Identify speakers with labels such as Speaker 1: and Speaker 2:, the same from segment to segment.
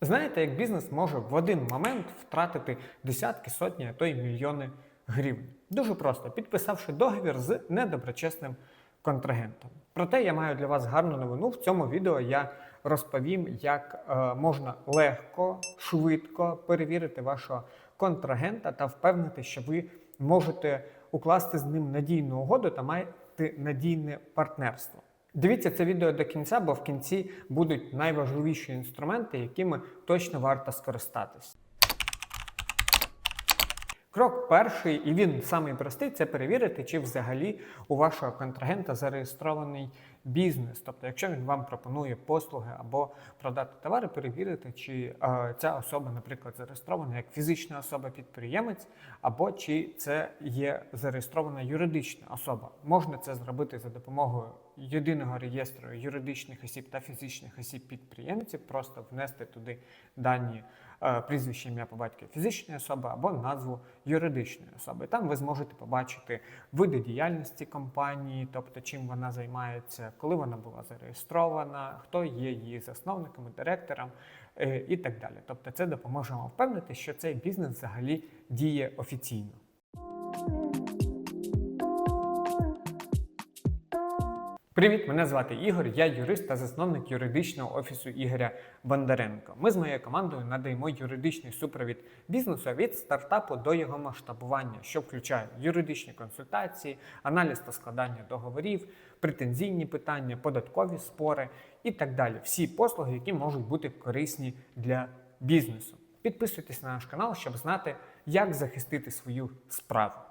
Speaker 1: Знаєте, як бізнес може в один момент втратити десятки, сотні, а то й мільйони гривень? Дуже просто підписавши договір з недоброчесним контрагентом. Проте я маю для вас гарну новину. В цьому відео я розповім, як е, можна легко, швидко перевірити вашого контрагента та впевнити, що ви можете укласти з ним надійну угоду та маєте надійне партнерство. Дивіться це відео до кінця, бо в кінці будуть найважливіші інструменти, якими точно варто скористатись. Крок перший, і він самий простий, це перевірити, чи взагалі у вашого контрагента зареєстрований бізнес. Тобто, якщо він вам пропонує послуги або продати товари, перевірити, чи е, ця особа, наприклад, зареєстрована як фізична особа-підприємець, або чи це є зареєстрована юридична особа. Можна це зробити за допомогою єдиного реєстру юридичних осіб та фізичних осіб підприємців, просто внести туди дані е, прізвище, ім'я по батькові фізичної особи або назву юридичної особи. Там ви зможете побачити види діяльності компанії, тобто чим вона займається, коли вона була зареєстрована, хто є її засновником, директором е, і так далі. Тобто, це допоможе вам впевнити, що цей бізнес взагалі діє офіційно. Привіт, мене звати Ігор, я юрист та засновник юридичного офісу Ігоря Бондаренко. Ми з моєю командою надаємо юридичний супровід бізнесу від стартапу до його масштабування, що включає юридичні консультації, аналіз та складання договорів, претензійні питання, податкові спори і так далі. Всі послуги, які можуть бути корисні для бізнесу. Підписуйтесь на наш канал, щоб знати, як захистити свою справу.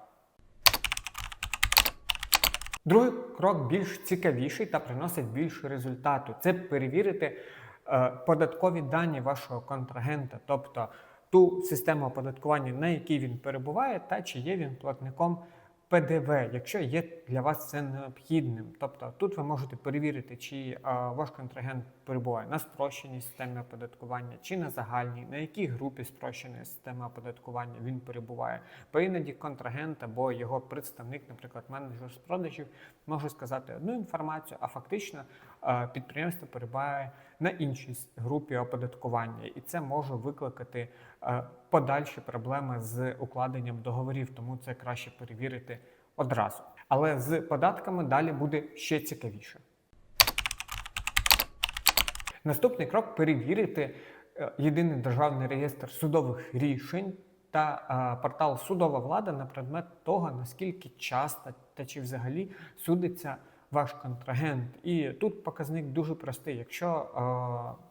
Speaker 1: Другий крок більш цікавіший та приносить більше результату. Це перевірити е, податкові дані вашого контрагента, тобто ту систему оподаткування, на якій він перебуває, та чи є він платником ПДВ, якщо є для вас це необхідним. Тобто тут ви можете перевірити, чи а, ваш контрагент перебуває на спрощеній системі оподаткування, чи на загальній, на якій групі спрощеної системи оподаткування він перебуває. Бо іноді контрагент або його представник, наприклад, менеджер з продажів, може сказати одну інформацію, а фактично підприємство перебуває на іншій групі оподаткування, і це може викликати подальші проблеми з укладенням договорів, тому це краще перевірити одразу. Але з податками далі буде ще цікавіше. Наступний крок перевірити е, єдиний державний реєстр судових рішень та портал Судова влада на предмет того, наскільки часто та чи взагалі судиться ваш контрагент. І тут показник дуже простий. Якщо е,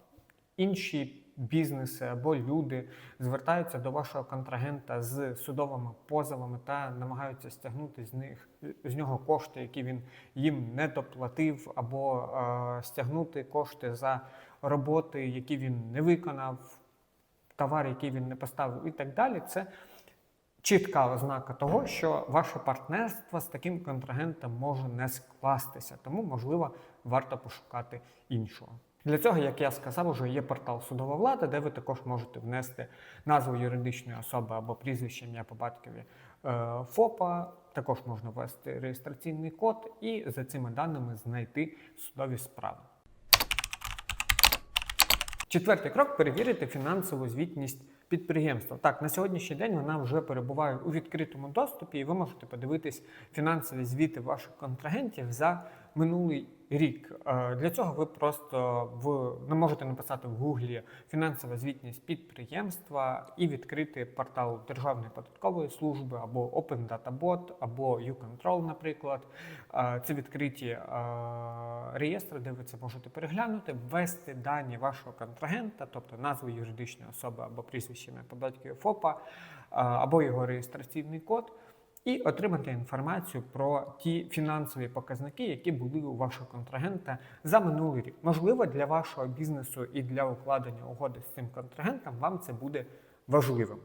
Speaker 1: інші бізнеси або люди звертаються до вашого контрагента з судовими позовами та намагаються стягнути з них з нього кошти, які він їм не доплатив, або е, стягнути кошти за роботи, які він не виконав, товар, який він не поставив, і так далі. Це чітка ознака того, що ваше партнерство з таким контрагентом може не скластися, тому, можливо, варто пошукати іншого. Для цього, як я сказав, уже є портал Судова влада, де ви також можете внести назву юридичної особи або прізвище ім'я по батькові е, ФОПа. Також можна ввести реєстраційний код і за цими даними знайти судові справи. Четвертий крок перевірити фінансову звітність підприємства. Так, на сьогоднішній день вона вже перебуває у відкритому доступі, і ви можете подивитись фінансові звіти ваших контрагентів за минулий рік. Е, Для цього ви просто в не можете написати в Гуглі фінансова звітність підприємства і відкрити портал Державної податкової служби або Open Data Bot, або YouControl, наприклад. Е, Це відкриті е, реєстри, де ви це можете переглянути, ввести дані вашого контрагента, тобто назву юридичної особи або прізвище ім'я по батькові ФОПа, або його реєстраційний код. І отримати інформацію про ті фінансові показники, які були у вашого контрагента за минулий рік. Можливо, для вашого бізнесу і для укладення угоди з цим контрагентом вам це буде важливим.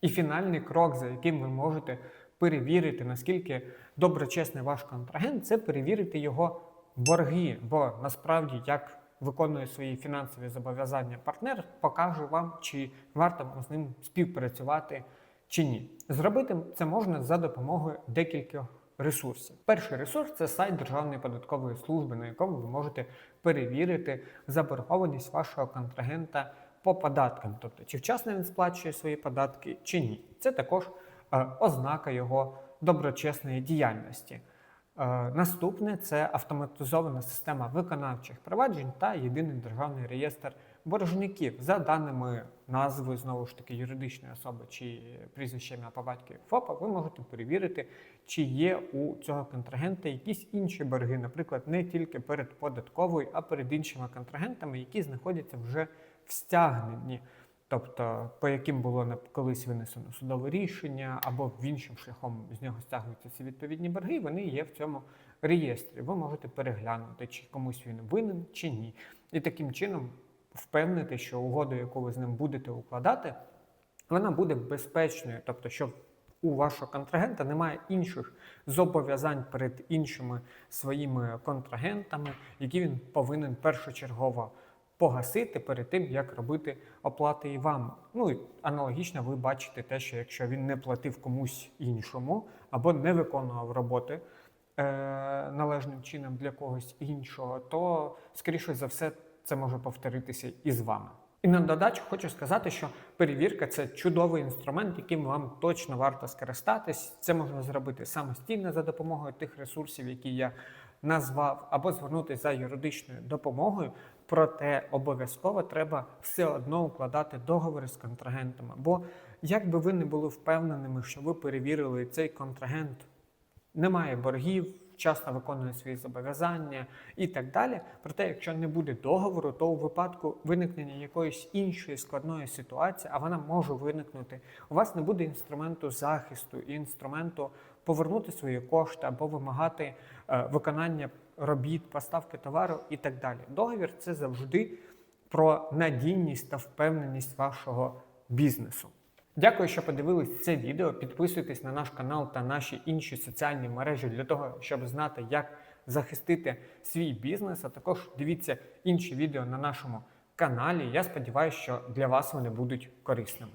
Speaker 1: І фінальний крок, за яким ви можете перевірити, наскільки доброчесний ваш контрагент, це перевірити його борги. Бо насправді, як виконує свої фінансові зобов'язання партнер, покаже вам, чи варто з ним співпрацювати чи ні. Зробити це можна за допомогою декількох ресурсів. Перший ресурс це сайт Державної податкової служби, на якому ви можете перевірити заборгованість вашого контрагента по податкам, тобто чи вчасно він сплачує свої податки, чи ні. Це також е, ознака його доброчесної діяльності. Е, Наступне це автоматизована система виконавчих проваджень та єдиний державний реєстр боржників за даними назви знову ж таки юридичної особи чи прізвище ім'я по батькові ФОПа, ви можете перевірити, чи є у цього контрагента якісь інші борги, наприклад, не тільки перед податковою, а перед іншими контрагентами, які знаходяться вже в стягненні. Тобто, по яким було колись винесено судове рішення, або в іншим шляхом з нього стягуються ці відповідні борги, вони є в цьому реєстрі. Ви можете переглянути, чи комусь він винен, чи ні. І таким чином впевнити, що угоду, яку ви з ним будете укладати, вона буде безпечною, тобто, що у вашого контрагента немає інших зобов'язань перед іншими своїми контрагентами, які він повинен першочергово погасити перед тим, як робити оплати і вам. Ну і аналогічно ви бачите те, що якщо він не платив комусь іншому або не виконував роботи е, належним чином для когось іншого, то скоріше за все це може повторитися і з вами. І на додачу хочу сказати, що перевірка це чудовий інструмент, яким вам точно варто скористатись. Це можна зробити самостійно за допомогою тих ресурсів, які я назвав, або звернутися за юридичною допомогою. Проте обов'язково треба все одно укладати договори з контрагентами. Бо як би ви не були впевненими, що ви перевірили цей контрагент немає боргів, вчасно виконує свої зобов'язання і так далі. Проте, якщо не буде договору, то у випадку виникнення якоїсь іншої складної ситуації, а вона може виникнути, у вас не буде інструменту захисту і інструменту повернути свої кошти або вимагати е, виконання робіт, поставки товару і так далі. Договір це завжди про надійність та впевненість вашого бізнесу. Дякую, що подивились це відео. Підписуйтесь на наш канал та наші інші соціальні мережі для того, щоб знати, як захистити свій бізнес. А також дивіться інші відео на нашому каналі. Я сподіваюся, що для вас вони будуть корисними.